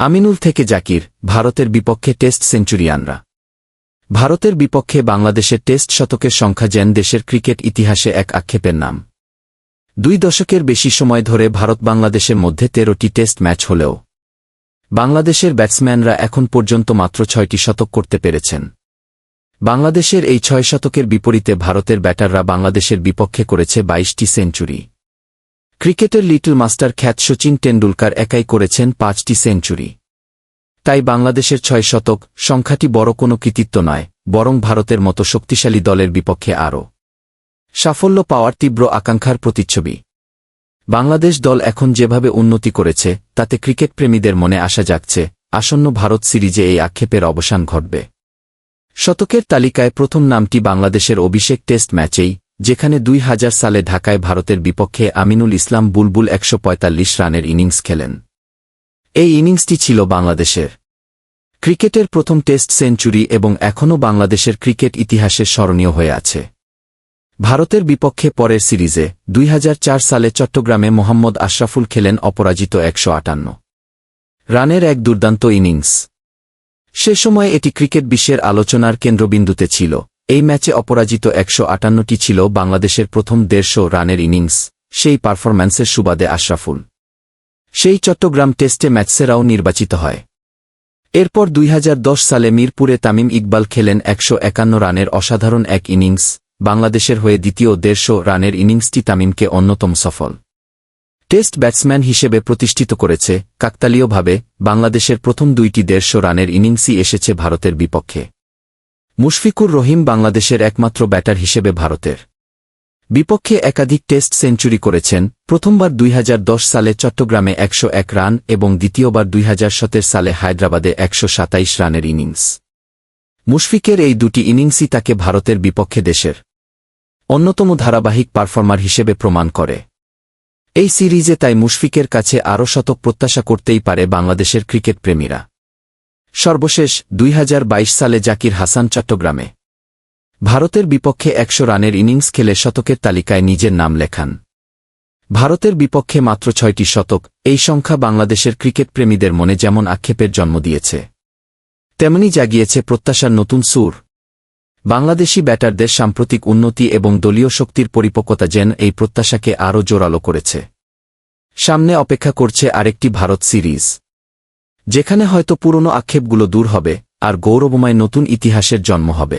আমিনুল থেকে জাকির, ভারতের বিপক্ষে টেস্ট সেঞ্চুরিয়ানরা। ভারতের বিপক্ষে বাংলাদেশের টেস্ট শতকের সংখ্যা যেন দেশের ক্রিকেট ইতিহাসে এক আক্ষেপের নাম। দুই দশকের বেশি সময় ধরে ভারত বাংলাদেশের মধ্যে তেরোটি টেস্ট ম্যাচ হলেও বাংলাদেশের ব্যাটসম্যানরা এখন পর্যন্ত মাত্র ছয়টি শতক করতে পেরেছেন। বাংলাদেশের এই ছয় শতকের বিপরীতে ভারতের ব্যাটাররা বাংলাদেশের বিপক্ষে করেছে বাইশটি সেঞ্চুরি। ক্রিকেটের লিটল মাস্টার খ্যাত সচিন টেন্ডুলকার একাই করেছেন পাঁচটি সেঞ্চুরি। তাই বাংলাদেশের ছয় শতক সংখ্যাটি বড় কোনো কৃতিত্ব নয়, বরং ভারতের মতো শক্তিশালী দলের বিপক্ষে আরও। সাফল্য পাওয়ার তীব্র আকাঙ্ক্ষার প্রতিচ্ছবি। বাংলাদেশ দল এখন যেভাবে উন্নতি করেছে, তাতে ক্রিকেট প্রেমীদের মনে আসা যাচ্ছে আসন্ন ভারত সিরিজে এই আক্ষেপের অবসান ঘটবে। শতকের তালিকায় প্রথম নামটি বাংলাদেশের অভিষেক টেস্ট ম্যাচেই যেখানে দুই হাজার সালে ঢাকায় ভারতের বিপক্ষে আমিনুল ইসলাম বুলবুল একশো পঁয়তাল্লিশ রানের ইনিংস খেলেন। এই ইনিংসটি ছিল বাংলাদেশের ক্রিকেটের প্রথম টেস্ট সেঞ্চুরি এবং এখনও বাংলাদেশের ক্রিকেট ইতিহাসে স্মরণীয় হয়ে আছে। ভারতের বিপক্ষে পরের সিরিজে দুই হাজার চার সালে চট্টগ্রামে মোহাম্মদ আশরাফুল খেলেন অপরাজিত একশো আটান্ন রানের এক দুর্দান্ত ইনিংস। সে সময় এটি ক্রিকেট বিশ্বের আলোচনার কেন্দ্রবিন্দুতে ছিল। এই ম্যাচে অপরাজিত একশো আটান্নটি ছিল বাংলাদেশের প্রথম দেড়শো রানের ইনিংস, সেই পারফরম্যান্সের সুবাদে আশরাফুল। সেই চট্টগ্রাম টেস্টে ম্যাচসেরাও নির্বাচিত হয়। এরপর দুই হাজার দশ সালে মিরপুরে তামিম ইকবাল খেলেন একশো একান্ন রানের অসাধারণ এক ইনিংস, বাংলাদেশের হয়ে দ্বিতীয় দেড়শো রানের ইনিংসটি তামিমকে অন্যতম সফল। টেস্ট ব্যাটসম্যান হিসেবে প্রতিষ্ঠিত করেছে, কাকতালীয়ভাবে, বাংলাদেশের প্রথম দুইটি দেড়শো রানের ইনিংসই এসেছে ভারতের বিপক্ষে। মুশফিকুর রহিম বাংলাদেশের একমাত্র ব্যাটার হিসেবে ভারতের বিপক্ষে একাধিক টেস্ট সেঞ্চুরি করেছেন, প্রথমবার দুই হাজার দশ সালে চট্টগ্রামে একশো এক রান এবং দ্বিতীয়বার দুইহাজার সতের সালে হায়দ্রাবাদে একশো রানের ইনিংস। মুশফিকের এই দুটি ইনিংসই তাকে ভারতের বিপক্ষে দেশের অন্যতম ধারাবাহিক পারফর্মার হিসেবে প্রমাণ করে। এই সিরিজে তাই মুশফিকের কাছে আরও শতক প্রত্যাশা করতেই পারে বাংলাদেশের ক্রিকেট প্রেমীরা। সর্বশেষ দুই হাজার বাইশ সালে জাকির হাসান চট্টগ্রামে। ভারতের বিপক্ষে একশো রানের ইনিংস খেলে শতকের তালিকায় নিজের নাম লেখান। ভারতের বিপক্ষে মাত্র ছয়টি শতক, এই সংখ্যা বাংলাদেশের ক্রিকেট প্রেমীদের মনে যেমন আক্ষেপের জন্ম দিয়েছে। তেমনি জাগিয়েছে প্রত্যাশার নতুন সুর। বাংলাদেশি ব্যাটারদের সাম্প্রতিক উন্নতি এবং দলীয় শক্তির পরিপক্কতা যেন এই প্রত্যাশাকে আরও জোরালো করেছে। সামনে অপেক্ষা করছে আরেকটি ভারত সিরিজ। যেখানে হয়তো পুরনো আক্ষেপগুলো দূর হবে আর গৌরবময় নতুন ইতিহাসের জন্ম হবে।